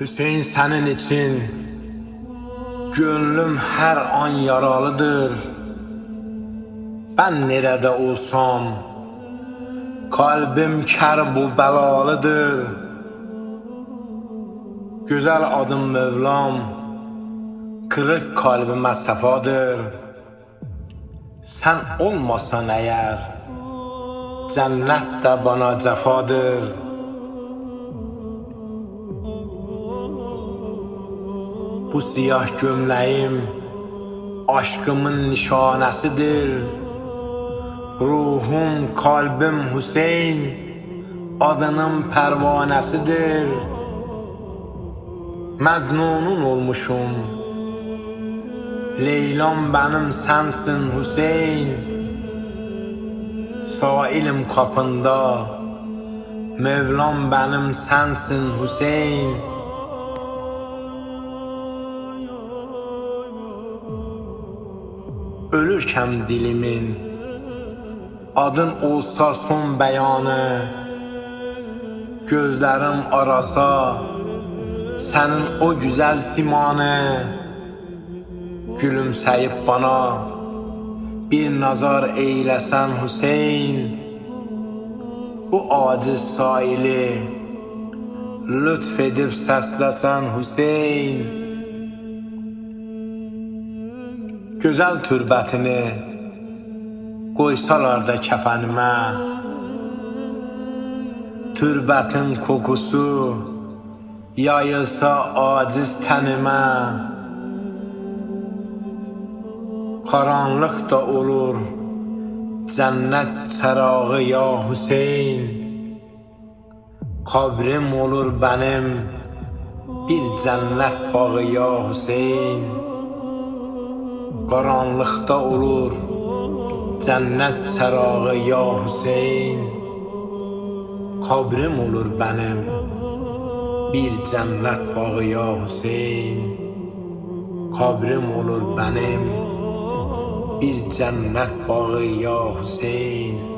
Hüseyin senin için Gönlüm her an yaralıdır. Ben nerede olsam Kalbim kər bu bəlalıdır Güzel adım Mevlam Kırık kalbime səfadır Sen olmasan eğer Cennet de bana cefadır Bu siyah gömleğim aşkımın nişanesidir. Ruhum, kalbim Hüseyin, adının pervanesidir. Mecnunun olmuşum. Leylam benim sensin Hüseyin. Sailim kapında. Mevlam benim sensin Hüseyin. Ölürkəm dilimin Adın olsa son beyanı Gözlerim arasa Senin o güzel simanı Gülümseyip bana Bir nazar eylesen Hüseyin Bu aciz saili Lütfedip seslesen Hüseyin. Gözəl türbətini qoysalar da kəfənimə. Türbətin kokusu yayılsa aciz tənimə Qaranlıq da olur. Cənnət çərağı ya Hüseyn. Kabrim olur benim. Bir cənnət bağı ya Hüseyn. Qaranlıqda olur. Cənnət çərağı ya Hüseyn. Kabrim olur benim. Bir cənnət bağı ya Hüseyn. Kabrim olur benim bir cənnət bağı ya Hüseyn